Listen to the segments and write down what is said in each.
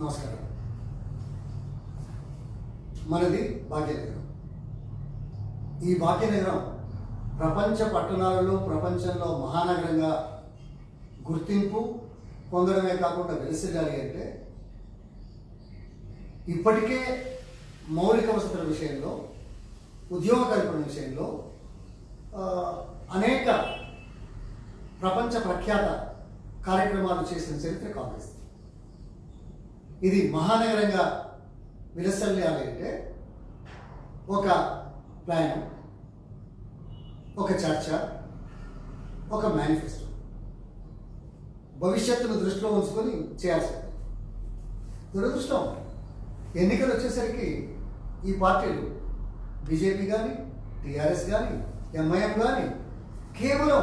నమస్కారం. మనది భాగ్యనగరం. ఈ భాగ్యనగరం ప్రపంచ పట్టణాలలో ప్రపంచంలో మహానగరంగా గుర్తింపు పొందడమే కాకుండా వెలిసిల్లాలి అంటే ఇప్పటికే మౌలిక వసతుల విషయంలో ఉద్యోగ కల్పన విషయంలో అనేక ప్రపంచ ప్రఖ్యాత కార్యక్రమాలు చేసిన చరిత్ర కాంగ్రెస్ ఇది మహానగరంగా విలసల్లాలి అంటే ఒక ప్లాన్ ఒక చర్చ ఒక మేనిఫెస్టో. భవిష్యత్తును దృష్టిలో ఉంచుకొని చేయాల్సి దురదృష్టం. ఎన్నికలు వచ్చేసరికి ఈ పార్టీలు బీజేపీ కానీ టీఆర్ఎస్ కానీ ఎంఐఎం కానీ కేవలం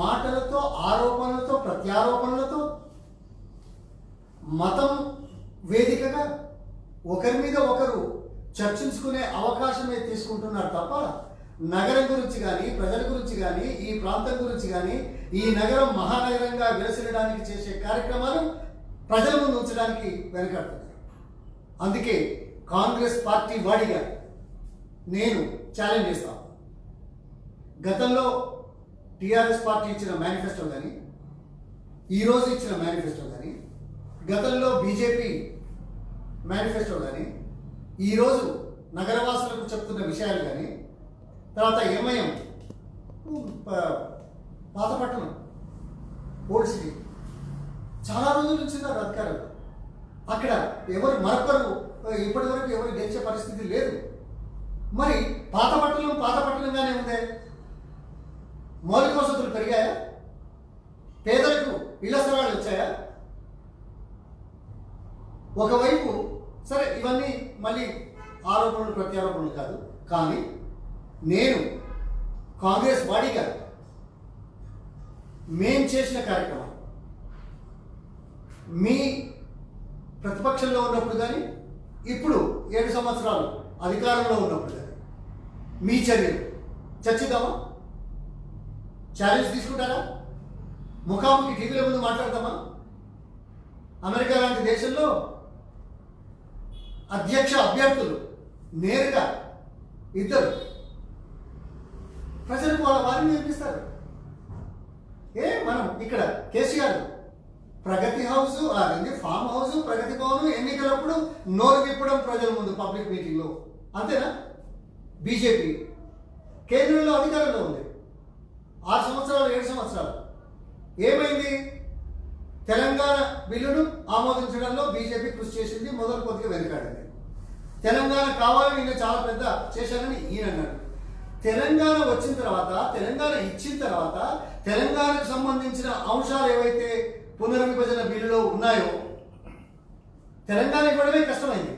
మాటలతో ఆరోపణలతో ప్రత్యారోపణలతో మతం వేదికగా ఒకరి మీద ఒకరు చర్చించుకునే అవకాశమే తీసుకుంటున్నారు తప్ప నగరం గురించి కానీ ప్రజల గురించి కానీ ఈ ప్రాంతం గురించి కానీ ఈ నగరం మహానగరంగా విరసిల్లడానికి చేసే కార్యక్రమాలు ప్రజల ముందు ఉంచడానికి వెనకాడుతున్నారు. అందుకే కాంగ్రెస్ పార్టీ వాడిగా నేను ఛాలెంజ్ చేస్తాను గతంలో టీఆర్ఎస్ పార్టీ ఇచ్చిన మేనిఫెస్టో కానీ ఈరోజు ఇచ్చిన మేనిఫెస్టో కానీ గతంలో బీజేపీ మేనిఫెస్టో కానీ ఈరోజు నగరవాసులకు చెప్తున్న విషయాలు కానీ తర్వాత ఎంఐఎం పాతపట్టణం ఓల్డ్ సిటీ చాలా రోజుల నుంచి ఉన్నారు అధికారులు. అక్కడ ఎవరు మరొకరు ఇప్పటి వరకు ఎవరు గెలిచే పరిస్థితి లేదు. మరి పాత పట్టణం పాత పట్టణంగానే ఉందే? మౌలిక వసతులు పెరిగాయా? పేదలకు ఇళ్ళ స్థలాలు వచ్చాయా? ఒకవైపు సరే ఇవన్నీ మళ్ళీ ఆరోపణలు ప్రత్యారోపణలు కాదు. కానీ నేను కాంగ్రెస్ బాడీగా మేం చేసిన కార్యక్రమం. మీ ప్రతిపక్షంలో ఉన్నప్పుడు కానీ ఇప్పుడు ఏడు సంవత్సరాలు అధికారంలో ఉన్నప్పుడు కానీ మీ చర్యలు చర్చిద్దామా? ఛాలెంజ్ తీసుకుంటారా? ముఖాముఖి టీవీల ముందు మాట్లాడతామా? అమెరికా లాంటి దేశంలో అధ్యక్ష అభ్యర్థులు నేరుగా ఇద్దరు. ప్రజలకు వాళ్ళ వారిని చూపిస్తారు ఏ మనం ఇక్కడ కేసీఆర్ ప్రగతి హౌస్ అదేంటి ఫామ్ హౌస్ ప్రగతి భవన్ ఎన్నికలప్పుడు నోరు విప్పడం ప్రజల ముందు పబ్లిక్ మీటింగ్లో. అంతేనా? బీజేపీ కేంద్రంలో అధికారంలో ఉంది. ఆరు సంవత్సరాలు ఏడు సంవత్సరాలు. ఏమైంది? తెలంగాణ బిల్లును ఆమోదించడంలో బీజేపీ కృషి చేసింది మొదలు కొద్దిగా వెనకాడింది. తెలంగాణ కావాలని నేను చాలా పెద్ద చేశానని ఈయన అన్నాడు. తెలంగాణ వచ్చిన తర్వాత తెలంగాణ ఇచ్చిన తర్వాత తెలంగాణకు సంబంధించిన అంశాలు ఏవైతే పునర్విభజన బిల్లులో ఉన్నాయో తెలంగాణ ఇవ్వడమే కష్టమైంది.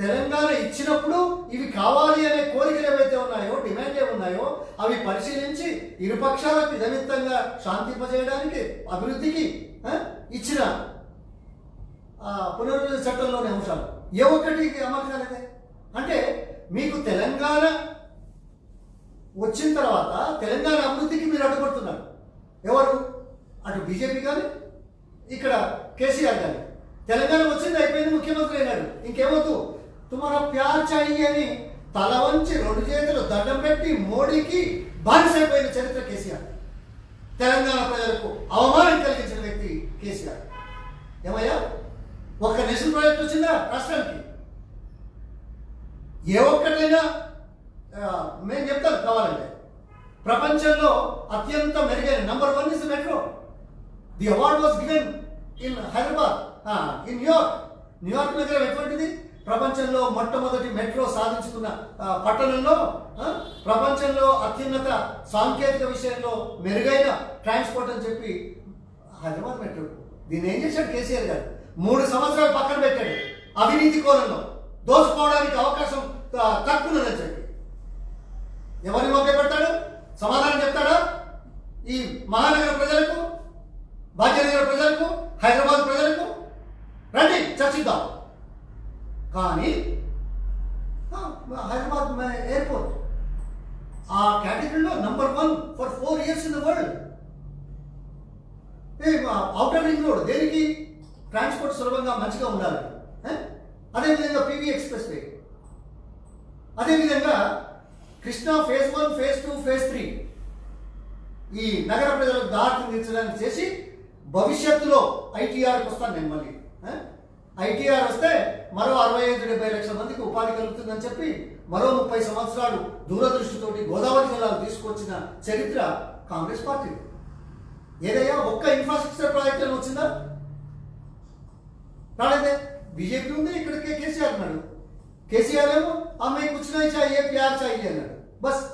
తెలంగాణ ఇచ్చినప్పుడు ఇవి కావాలి అనే కోరికలు ఏవైతే ఉన్నాయో డిమాండ్ ఉన్నాయో అవి పరిశీలించి ఇరుపక్షాలకు నిమిత్తంగా శాంతింపజేయడానికి అభివృద్ధికి ఇచ్చిన? ఆ, పునర్విభజన చట్టంలోని అంశాలు. ఏ ఒక్కటి అమలు కాలేదే? అంటే మీకు తెలంగాణ వచ్చిన తర్వాత తెలంగాణ అభివృద్ధికి మీరు అడ్డుపడుతున్నారు. ఎవరు? అటు బీజేపీ కానీ ఇక్కడ కేసీఆర్ కానీ తెలంగాణ వచ్చింది అయిపోయింది ముఖ్యమంత్రి అయినాడు. ఇంకేమవుతూ తుమారా ప్యార్ చాయి అని తల వంచి రెండు చేతులు దండం పెట్టి మోడీకి బానిసైపోయిన చరిత్ర కేసీఆర్. తెలంగాణ ప్రజలకు అవమానం కలిగించిన వ్యక్తి కేసీఆర్. ఏమయ్యా? ఒక్క నేషనల్ ప్రాజెక్ట్ వచ్చిందా రాష్ట్రానికి? ఏ ఒక్కటైనా మేము చెప్తాను కావాలంటే. ప్రపంచంలో అత్యంత మెరుగైన number one is metro. The award was given in Hyderabad in New York. New York నగరం ఎటువంటిది? ప్రపంచంలో మొట్టమొదటి మెట్రో సాధించుకున్న పట్టణంలో ప్రపంచంలో అత్యున్నత సాంకేతిక విషయంలో మెరుగైన ట్రాన్స్పోర్ట్ అని చెప్పి హైదరాబాద్ మెట్రో. దీన్ని ఏం చేశాడు కేసీఆర్ గారు? మూడు సంవత్సరాలు పక్కన పెట్టాడు అవినీతి కోణంలో. దోచుకోవడానికి అవకాశం తక్కువనని చెప్పి. ఎవరిని మొక్క పెడతాడు? సమాధానం చెప్తాడా? ఈ మహానగర ప్రజలకు భాగ్యనగర ప్రజలకు హైదరాబాద్ ప్రజలకు? రండి చర్చిద్దాం. కానీ హైదరాబాద్ ఎయిర్పోర్ట్. ఆ కేటగిరీలో number one for four years in the world outer ring road దేనికి? ట్రాన్స్పోర్ట్ సులభంగా మంచిగా ఉండాలి. అదేవిధంగా పీవీ ఎక్స్ప్రెస్ వే అదేవిధంగా Krishna phase one phase two phase three ఈ నగర ప్రజలకు దారి తీర్చడానికి చేసి భవిష్యత్తులో ఐటీఆర్కి వస్తాను నేను మళ్ళీ. ఐటీఆర్ వస్తే మరో అరవై ఐదు డెబ్బై లక్షల మందికి ఉపాధి కలుగుతుందని చెప్పి మరో ముప్పై సంవత్సరాలు దూరదృష్టితోటి గోదావరి జిల్లాలు తీసుకొచ్చిన చరిత్ర కాంగ్రెస్ పార్టీ ఏదయ్యా ఒక్క ఇన్ఫ్రాస్ట్రక్చర్ ప్రాజెక్టులు వచ్చిందా? రాలేదే. బీజేపీ ఉంది ఇక్కడికే కేసీఆర్ అన్నాడు కేసీఆర్ ఏమో ఆమె కూర్చున్నా చాయే ప్యార్ చాయి అన్నాడు. బస్.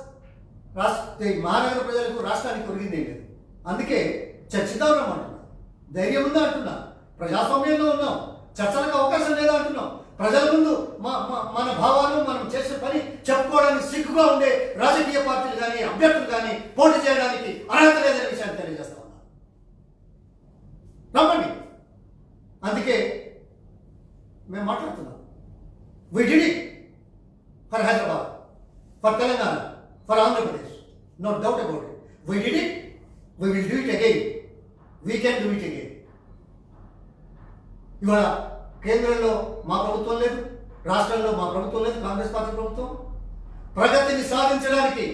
రాష్ట్ర మహానగర ప్రజలకు రాష్ట్రానికి ఒరిగిందే లేదు. అందుకే చర్చిద్దాం రమ్మంటున్నా. ధైర్యం ఉందా అంటున్నా. ప్రజాస్వామ్యంలో ఉన్నాం. చర్చలకు అవకాశం లేదా అంటున్నాం ప్రజల ముందు మా మన భావాలు మనం చేసే పని చెప్పుకోవడానికి సిగ్గుగా ఉండే రాజకీయ పార్టీలు కానీ అభ్యర్థులు కానీ పోటీ చేయడానికి అర్హత లేదనే విషయాన్ని తెలియజేస్తా ఉన్నా. రమ్మండి అందుకే మేము మాట్లాడుతున్నాం. We did it for Hyderabad for Telangana for Andhra Pradesh no doubt about it we did it we will do it again we can do it again ఇవాళ కేంద్రంలో మా ప్రభుత్వం లేదు రాష్ట్రంలో మా ప్రభుత్వం లేదు కాంగ్రెస్ పార్టీ ప్రభుత్వం ప్రగతిని సాధించడానికి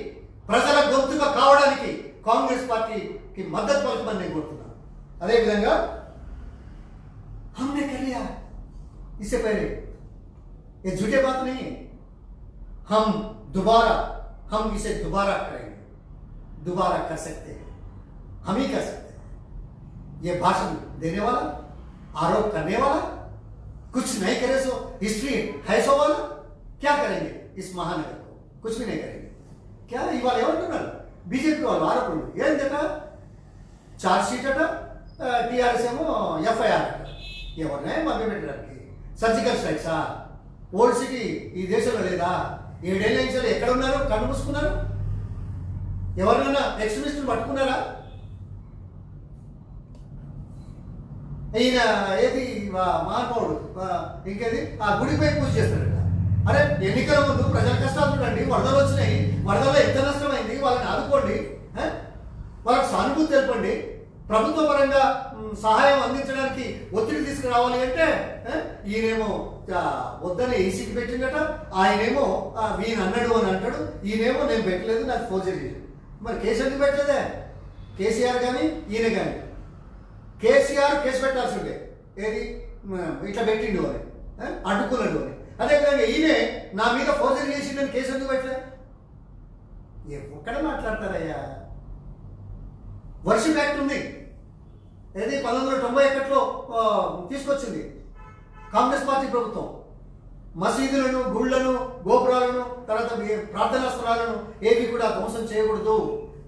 ప్రజల గొంతుగా కావడానికి కాంగ్రెస్ పార్టీకి మద్దతు పలకమని నేను కోరుతున్నాను అదేవిధంగా हमने कर लिया इससे पहले ये झूठे बात नहीं है हम दोबारा हम इसे दोबारा करेंगे दोबारा कर सकते हैं हम ही कर सकते हैं ये भाषण देने वाला आरोप करने वाला कुछ नहीं करे सो हिस्ट्री है सो वाला क्या करेंगे इस महानगर को कुछ भी नहीं करेंगे क्या ఇవాళ ఏమంటున్నారు బీజేపీ వాళ్ళు ఆరోపణలు ఏం చెప్పా చార్జ్ షీట్ అట టీఆర్ఎస్ ఏమో ఎఫ్ఐఆర్ అట ఎవరినే మభ్య పెట్టడానికి సర్జికల్ స్ట్రైక్సా ఓల్డ్ సిటీ ఈ దేశంలో లేదా ఏడేళ్ళ నుంచి ఎక్కడ ఉన్నారు కన్ను మూసుకున్నారు ఎవరినైనా ఎక్స్ట్రీమిస్టులు పట్టుకున్నారా ఈయన ఏది వా- మహానుభావుడు ఇంకేది? ఆ గుడిపై పూజ చేస్తాడట. అరే ఎన్నికల ముందు ప్రజల కష్టాలు చూడండి. వరదలు వచ్చినాయి. వరదల్లో ఎంత నష్టమైంది? వాళ్ళని ఆదుకోండి. వాళ్ళకి సానుభూతి తెలపండి. ప్రభుత్వ పరంగా సహాయం అందించడానికి ఒత్తిడి తీసుకురావాలి అంటే ఈయనేమో వద్దని ఈసీకి పెట్టిందట. ఆయనేమో ఆ, అన్నాడు అని అంటాడు. ఈయనేమో నేను పెట్టలేదు నాకు ఫోర్జరీ మరి కేసు ఎందుకు పెట్టలేదే? కేసీఆర్ కానీ ఈయన కానీ కేసీఆర్ కేసు పెట్టాల్సి ఉండే ఏది? ఇట్లా పెట్టిండు అని ఆ? అడ్డుకున్నాడు అని అదేవిధంగా ఈయనే నా మీద ఫోర్జరీ చేసిండని కేసు ఎందుకు పెట్టలే? ఎక్కడ మాట్లాడతారయ్యా. వర్షిప్ యాక్ట్ ఉంది. ఏది పంతొమ్మిది వందల తొంభై ఒకటిలో తీసుకొచ్చింది. కాంగ్రెస్ పార్టీ ప్రభుత్వం. మసీదులను గుళ్ళను గోపురాలను తర్వాత ప్రార్థనా స్థలాలను ఏవి కూడా ధ్వంసం చేయకూడదు.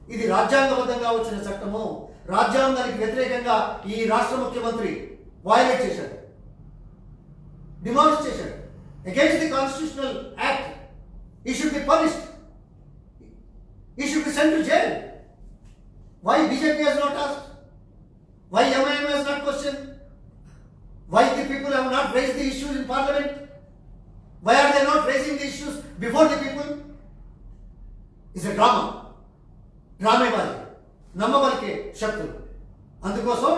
ఇది రాజ్యాంగబద్ధంగా వచ్చిన చట్టము. రాజ్యాంగానికి వ్యతిరేకంగా ఈ రాష్ట్ర ముఖ్యమంత్రి వయలేట్ చేశారు డిమాలిష్ చేశాడు against the constitutional act he should be punished he should be sent jail why BJP has not asked why MIM has not question why the people have not raise the issues in parliament why are they not raising the issues before the people is a drama డ్రామే వారి నమ్మవలికే శత్రువు అందుకోసం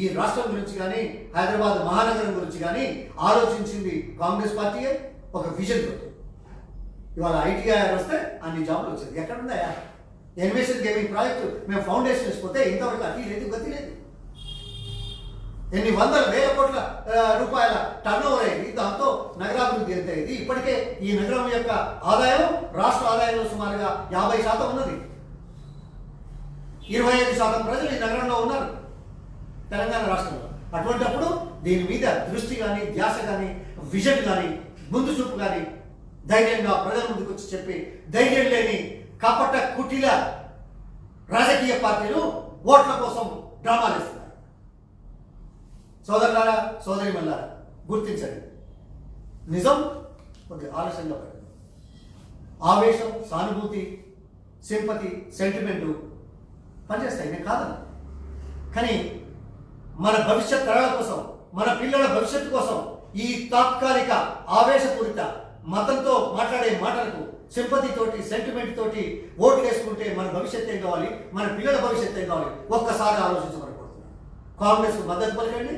ఈ రాష్ట్రం గురించి కానీ హైదరాబాద్ మహానగరం గురించి కానీ ఆలోచించింది కాంగ్రెస్ పార్టీయే ఒక విజన్ తోటి. ఇవాళ ఐటీఐఆర్ వస్తే అన్ని జాబులు వచ్చేది. ఎక్కడుందా ఎన్వేషన్ గేమింగ్ ప్రాజెక్టు మేము ఫౌండేషన్ వేసిపోతే ఇంతవరకు అతి లేదు గతి లేదు. ఎన్ని వందల వేల కోట్ల రూపాయల టర్న్ ఓవర్ అయింది. దాంతో నగరాభివృద్ధి ఎంత అయింది? ఇప్పటికే ఈ నగరం యొక్క ఆదాయం రాష్ట్ర ఆదాయంలో సుమారుగా యాభై శాతం ఉన్నది. ఇరవై ఐదు శాతం ప్రజలు ఈ నగరంలో ఉన్నారు. తెలంగాణ రాష్ట్రంలో. అటువంటప్పుడు దీని మీద దృష్టి కానీ ధ్యాస కానీ విజన్ కానీ ముందు చూపు కానీ ధైర్యంగా ప్రజల ముందుకు వచ్చి చెప్పి ధైర్యం లేని కపట కుటిల రాజకీయ పార్టీలు ఓట్ల కోసం డ్రామాలు ఇస్తున్నారు సోదరులారా సోదరి మల్లారా గుర్తించండి. నిజం కొద్ది ఆలస్యంగా పడింది. ఆవేశం సానుభూతి సింపతి సెంటిమెంటు పనిచేస్తాయి. నేను కాదని కానీ మన భవిష్యత్ తరాల కోసం మన పిల్లల భవిష్యత్తు కోసం ఈ తాత్కాలిక ఆవేశపూరిత మతంతో మాట్లాడే మాటలకు సింపతి తోటి సెంటిమెంట్ తోటి ఓట్లు వేసుకుంటే మన భవిష్యత్ ఏం కావాలి? మన పిల్లల భవిష్యత్ ఏం కావాలి? ఒక్కసారి ఆలోచించబడిపోతున్నాం కాంగ్రెస్ మద్దతు పలకండి.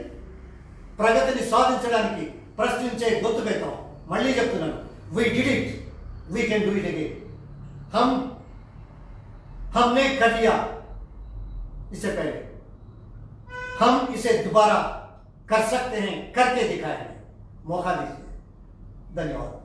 ప్రగతిని సాధించడానికి ప్రశ్నించే గొంతు పెద్దాం మళ్ళీ చెప్తున్నాను. We did it we can do it again హమ్ హమ్ కలియా ఇస్ ఎ పహలే हम इसे दोबारा कर सकते हैं करके दिखाएँगे। मौका दीजिए। धन्यवाद।